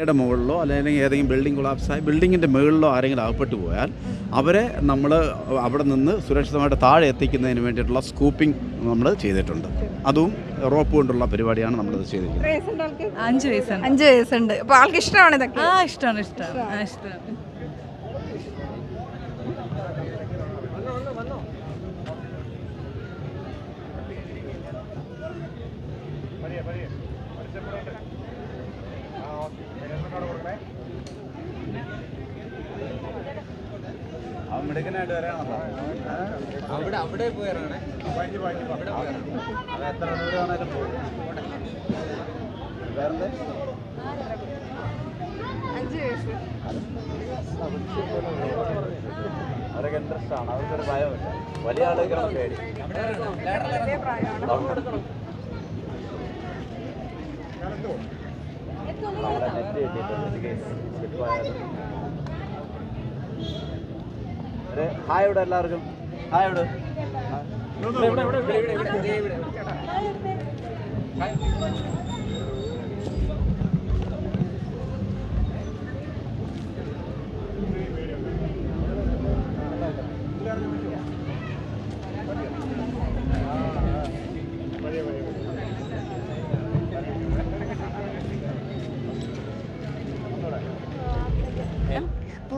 യുടെ മുകളിലോ അല്ലെങ്കിൽ ഏതെങ്കിലും ബിൽഡിംഗ് കൊളാപ്സായി ബിൽഡിങ്ങിന്റെ മുകളിലോ ആരെങ്കിലും അകപ്പെട്ടു പോയാൽ അവരെ നമ്മൾ അവിടെ നിന്ന് സുരക്ഷിതമായിട്ട് താഴെ എത്തിക്കുന്നതിന് വേണ്ടിയിട്ടുള്ള സ്കൂപ്പിംഗ് നമ്മൾ ചെയ്തിട്ടുണ്ട്. അതും റോപ്പ് കൊണ്ടുള്ള പരിപാടിയാണ് നമ്മളിത് ചെയ്തിരിക്കുന്നത്. അഞ്ച് വയസ്സുണ്ട്. അഞ്ച് വയസ്സുണ്ട്. അപ്പോൾ ആൾക്ക് ഇഷ്ടമാണ് ഇതൊക്കെ? ആ ഇഷ്ടമാണ് ഇഷ്ടമാണ്. ആ. വരാണല്ലോ അവിടെ അവിടെ പോയറാണ് എത്ര ദൂരമാണേലും പോകും വേറെ അവരൊക്കെ ഇൻട്രസ്റ്റ് ആണ്. അവർക്കൊരു ഭയമില്ല വലിയ ആളുകളാണ് പേടി. നമ്മളെ നെറ്റ് കിട്ടിയിട്ടുണ്ട്. സ്ലിപ്പായാലും ഒരു ഹായ് ഇവിടെ എല്ലാവർക്കും. ഹായ് ഇവിടെ.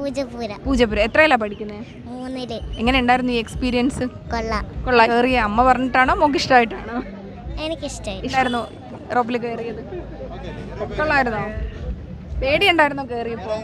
പൂജപ്പുര പൂജപ്പുര എത്രയല്ല പഠിക്കുന്നത് മൂന്നിൽ. എങ്ങനെ ഉണ്ടായിരുന്നു ഈ എക്സ്പീരിയൻസ് കൊള്ളാം. കൊള്ളാം. കയറിയ. അമ്മ പറഞ്ഞിട്ടാണോ? മോക്ക് ഇഷ്ടമായിട്ടാണോ എനിക്കിഷ്ടായി. ഇഷ്ടായിരുന്നോ? റോപ്പിൽ കയറിയത്? കൊള്ളായിരുന്നോ? പേടിയുണ്ടായിരുന്നോ കയറിയപ്പോ?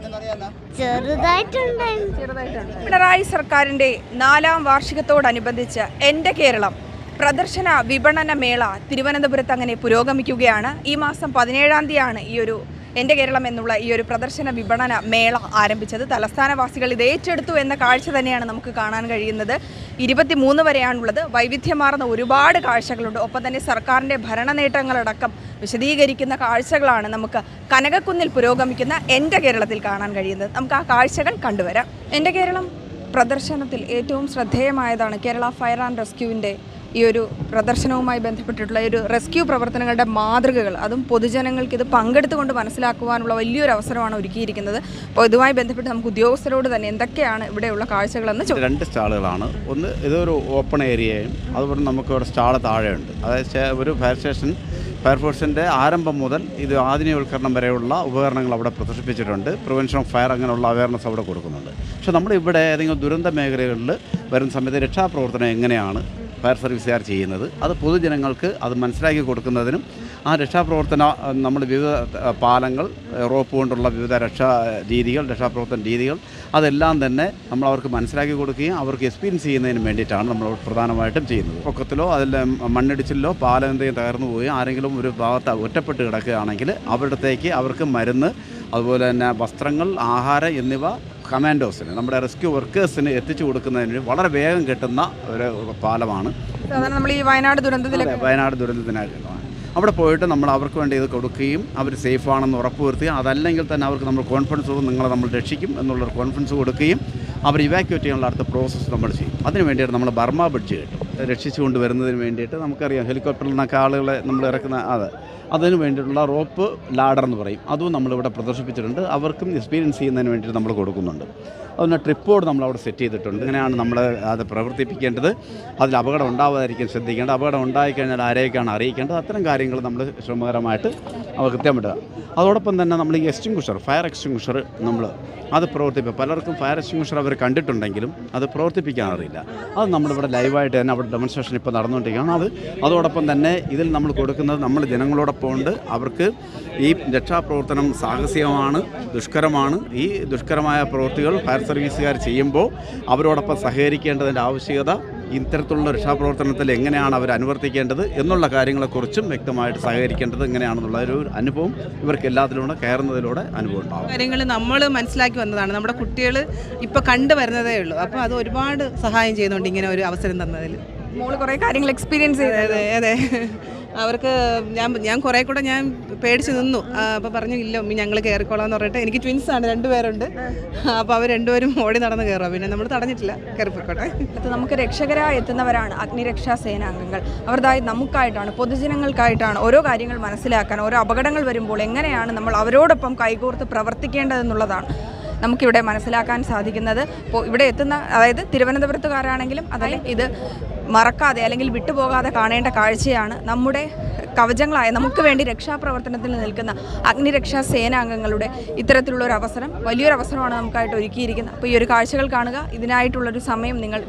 ചെറുതായിട്ടുണ്ടായിരുന്നു ചെറുതായിട്ടുണ്ട്. പിണറായി സർക്കാരിന്റെ നാലാം വാർഷികത്തോടനുബന്ധിച്ച് എന്റെ കേരളം പ്രദർശന വിപണന മേള തിരുവനന്തപുരത്ത് അങ്ങനെ പുരോഗമിക്കുകയാണ്. ഈ മാസം പതിനേഴാം തീയതിയാണ് ഈ ഒരു എന്റെ കേരളം എന്നുള്ള ഈ ഒരു പ്രദർശന വിപണന മേള ആരംഭിച്ചത്. തലസ്ഥാനവാസികൾ ഇത് ഏറ്റെടുത്തു എന്ന കാഴ്ച തന്നെയാണ് നമുക്ക് കാണാൻ കഴിയുന്നത്. ഇരുപത്തിമൂന്ന് വരെയാണുള്ളത്. വൈവിധ്യമാർന്ന ഒരുപാട് കാഴ്ചകളുണ്ട്. ഒപ്പം തന്നെ സർക്കാരിന്റെ ഭരണ നേട്ടങ്ങളടക്കം വിശദീകരിക്കുന്ന കാഴ്ചകളാണ് നമുക്ക് കനകക്കുന്നിൽ പുരോഗമിക്കുന്ന എന്റെ കേരളത്തിൽ കാണാൻ കഴിയുന്നത്. നമുക്ക് ആ കാഴ്ചകൾ കണ്ടുവരാം. എന്റെ കേരളം പ്രദർശനത്തിൽ ഏറ്റവും ശ്രദ്ധേയമായതാണ് കേരള ഫയർ ആൻഡ് റെസ്ക്യൂവിന്റെ ഈ ഒരു പ്രദർശനവുമായി ബന്ധപ്പെട്ടിട്ടുള്ള ഒരു റെസ്ക്യൂ പ്രവർത്തനങ്ങളുടെ മാതൃകകൾ അതും പൊതുജനങ്ങൾക്ക് ഇത് പങ്കെടുത്തുകൊണ്ട് മനസ്സിലാക്കുവാനുള്ള വലിയൊരു അവസരമാണ് ഒരുക്കിയിരിക്കുന്നത്. അപ്പോൾ ഇതുമായി ബന്ധപ്പെട്ട് നമുക്ക് ഉദ്യോഗസ്ഥരോട് തന്നെ എന്തൊക്കെയാണ് ഇവിടെയുള്ള കാഴ്ചകളെന്ന് ചോദിച്ചു രണ്ട് സ്റ്റാളുകളാണ്. ഒന്ന് ഇതൊരു ഓപ്പൺ ഏരിയയും അതുപോലെ നമുക്ക് ഇവിടെ സ്റ്റാൾ താഴെയുണ്ട്. അതായത് ഒരു ഫയർ സ്റ്റേഷൻ ഫയർഫോഴ്സിന്റെ ആരംഭം മുതൽ ഇത് ആധുനികവൽക്കരണം വരെയുള്ള ഉപകരണങ്ങൾ അവിടെ പ്രദർശിപ്പിച്ചിട്ടുണ്ട്. പ്രിവെൻഷൻ ഓഫ് ഫയർ അങ്ങനെയുള്ള അവയർനെസ് അവിടെ കൊടുക്കുന്നുണ്ട്. പക്ഷേ നമ്മളിവിടെ ഏതെങ്കിലും ദുരന്ത മേഖലകളിൽ വരുന്ന സമയത്ത് രക്ഷാപ്രവർത്തനം എങ്ങനെയാണ്? ഫയർ സർവീസുകാർ ചെയ്യുന്നത്. അത് പൊതുജനങ്ങൾക്ക് അത് മനസ്സിലാക്കി കൊടുക്കുന്നതിനും ആ രക്ഷാപ്രവർത്തന നമ്മൾ വിവിധ പാലങ്ങൾ റോപ്പ് കൊണ്ടുള്ള വിവിധ രക്ഷാ രീതികൾ രക്ഷാപ്രവർത്തന രീതികൾ അതെല്ലാം തന്നെ നമ്മൾ അവർക്ക് മനസ്സിലാക്കി കൊടുക്കുകയും അവർക്ക് എക്സ്പീരിയൻസ് ചെയ്യുന്നതിന് വേണ്ടിയിട്ടാണ് നമ്മൾ പ്രധാനമായിട്ടും ചെയ്യുന്നത്. പൊക്കത്തിലോ അതിൽ മണ്ണിടിച്ചിലോ പാലം എന്തെങ്കിലും തകർന്നു പോവുകയും ആരെങ്കിലും ഒരു ഭാഗത്ത് ഒറ്റപ്പെട്ട് കിടക്കുകയാണെങ്കിൽ അവരുടത്തേക്ക് അവർക്ക് മരുന്ന് അതുപോലെ തന്നെ വസ്ത്രങ്ങൾ ആഹാരം എന്നിവ കമാൻഡോസിന് നമ്മുടെ റെസ്ക്യൂ വർക്കേഴ്സിന് എത്തിച്ചു കൊടുക്കുന്നതിന് വളരെ വേഗം കിട്ടുന്ന ഒരു പാലമാണ്. നമ്മൾ ഈ വയനാട് ദുരന്തത്തിലൊക്കെ വയനാട് ദുരന്തത്തിനായിരുന്നു. അവിടെ പോയിട്ട് നമ്മൾ അവർക്ക് വേണ്ടി ഇത് കൊടുക്കുകയും അവർ സേഫ് ആണെന്ന് ഉറപ്പുവരുത്തുകയും അതല്ലെങ്കിൽ തന്നെ അവർക്ക് നമ്മൾ കോൺഫിഡൻസ് കൊടുക്കും നിങ്ങളെ നമ്മൾ രക്ഷിക്കും എന്നുള്ളൊരു കോൺഫിഡൻസ് കൊടുക്കുകയും അവർ ഇവാക്യുവേറ്റ് ചെയ്യാനുള്ള അടുത്ത പ്രോസസ്സ് നമ്മൾ ചെയ്യും. അതിന് വേണ്ടിയിട്ട് നമ്മൾ ബർമ ബ്രിഡ്ജ് കിട്ടും. രക്ഷിച്ചുകൊണ്ട് വരുന്നതിന് വേണ്ടിയിട്ട് നമുക്കറിയാം ഹെലികോപ്റ്ററിൽ നിന്നൊക്കെ ആളുകളെ നമ്മൾ ഇറക്കുന്ന അത്. അതിന് വേണ്ടിയിട്ടുള്ള റോപ്പ് ലാഡർ എന്ന് പറയും. അതും നമ്മളിവിടെ പ്രദർശിപ്പിച്ചിട്ടുണ്ട്. അവർക്കും എക്സ്പീരിയൻസ് ചെയ്യുന്നതിന് വേണ്ടിയിട്ട് നമ്മൾ കൊടുക്കുന്നുണ്ട്. അതുപോലെ ട്രിപ്പോഡ് നമ്മൾ അവിടെ സെറ്റ് ചെയ്തിട്ടുണ്ട്. ഇങ്ങനെയാണ് നമ്മൾ അത് പ്രവർത്തിപ്പിക്കേണ്ടത്. അതിൽ അപകടം ഉണ്ടാവാതിരിക്കാൻ ശ്രദ്ധിക്കേണ്ടത് അപകടം ഉണ്ടായിക്കഴിഞ്ഞാൽ ആരെയൊക്കെയാണ് അറിയിക്കേണ്ടത്? അത്തരം കാര്യങ്ങൾ നമ്മൾ ശ്രമകരമായിട്ട് അവ കൃത്യമിടുക അതോടൊപ്പം തന്നെ നമ്മൾ ഈ എക്സ്റ്റിങ്കുഷർ ഫയർ എക്സ്റ്റിങ്കുഷർ നമ്മൾ അത് പ്രവർത്തിപ്പിക്കും. പലർക്കും ഫയർ എക്സ്റ്റിംഗ്വിഷർ അവർ കണ്ടിട്ടുണ്ടെങ്കിലും അത് പ്രവർത്തിപ്പിക്കാൻ അറിയില്ല അത് നമ്മളിവിടെ ലൈവായിട്ട് തന്നെ അവിടെ ഡെമോൺസ്ട്രേഷൻ ഇപ്പോൾ നടന്നുകൊണ്ടിരിക്കുകയാണ്. അത് അതോടൊപ്പം തന്നെ ഇതിൽ നമ്മൾ കൊടുക്കുന്നത് നമ്മൾ ജനങ്ങളോടൊപ്പം ഉണ്ട് അവർക്ക് ഈ രക്ഷാപ്രവർത്തനം സാഹസികമാണ് ദുഷ്കരമാണ്. ഈ ദുഷ്കരമായ പ്രവൃത്തികൾ ഫയർ സർവീസുകാർ ചെയ്യുമ്പോൾ അവരോടൊപ്പം സഹകരിക്കേണ്ടതിന്റെ ആവശ്യകത ഇത്തരത്തിലുള്ള രക്ഷാപ്രവർത്തനത്തിൽ എങ്ങനെയാണ് അവർ അനുവർത്തിക്കേണ്ടത് എന്നുള്ള കാര്യങ്ങളെക്കുറിച്ചും വ്യക്തമായിട്ട് സഹകരിക്കേണ്ടത് എങ്ങനെയാണെന്നുള്ള ഒരു അനുഭവം ഇവർക്ക് എല്ലാത്തിലൂടെ കയറുന്നതിലൂടെ അനുഭവം ഉണ്ടാവും. കാര്യങ്ങൾ നമ്മൾ മനസ്സിലാക്കി വന്നതാണ്. നമ്മുടെ കുട്ടികൾ ഇപ്പോൾ കണ്ടു വരുന്നതേ ഉള്ളൂ. അപ്പോൾ അത് ഒരുപാട് സഹായം ചെയ്യുന്നുണ്ട് ഇങ്ങനെ ഒരു അവസരം തന്നതിൽ മോൾ കുറേ കാര്യങ്ങൾ എക്സ്പീരിയൻസ് ചെയ്തത് അതെ അതെ. അവർക്ക് ഞാൻ ഞാൻ കുറേ കൂടെ ഞാൻ പേടിച്ച് നിന്നു. അപ്പോൾ പറഞ്ഞു ഇല്ല ഉമ്മി ഞങ്ങൾ കയറിക്കോളാം എന്ന് പറഞ്ഞിട്ട് എനിക്ക് ട്വിൻസ് ആണ് രണ്ടുപേരുണ്ട് അപ്പോൾ അവർ രണ്ടുപേരും ഓടി നടന്ന് കയറാം പിന്നെ നമ്മൾ തടഞ്ഞിട്ടില്ല കയറിപ്പോയിക്കോട്ടെ നമുക്ക് രക്ഷകരായി എത്തുന്നവരാണ് അഗ്നിരക്ഷാ സേനാംഗങ്ങൾ. അവരുതായി നമുക്കായിട്ടാണ് പൊതുജനങ്ങൾക്കായിട്ടാണ് ഓരോ കാര്യങ്ങൾ മനസ്സിലാക്കാൻ ഓരോ അപകടങ്ങൾ വരുമ്പോൾ എങ്ങനെയാണ് നമ്മൾ അവരോടൊപ്പം കൈകോർത്ത് പ്രവർത്തിക്കേണ്ടതെന്നുള്ളതാണ് നമുക്കിവിടെ മനസ്സിലാക്കാൻ സാധിക്കുന്നത്. ഇപ്പോൾ ഇവിടെ എത്തുന്ന അതായത് തിരുവനന്തപുരത്തുകാരാണെങ്കിലും അതായത് ഇത് മറക്കാതെ അല്ലെങ്കിൽ വിട്ടുപോകാതെ കാണേണ്ട കാഴ്ചയാണ് നമ്മുടെ കവചങ്ങളായ നമുക്ക് വേണ്ടി രക്ഷാപ്രവർത്തനത്തിൽ നിൽക്കുന്ന അഗ്നിരക്ഷാ സേനാംഗങ്ങളുടെ ഇത്തരത്തിലുള്ള ഒരു അവസരം വലിയൊരു അവസരമാണ് നമുക്കായിട്ട് ഒരുക്കിയിരിക്കുന്നത്. അപ്പോൾ ഈ ഒരു കാഴ്ചകൾ കാണുക. ഇതിനായിട്ടുള്ളൊരു സമയം നിങ്ങൾ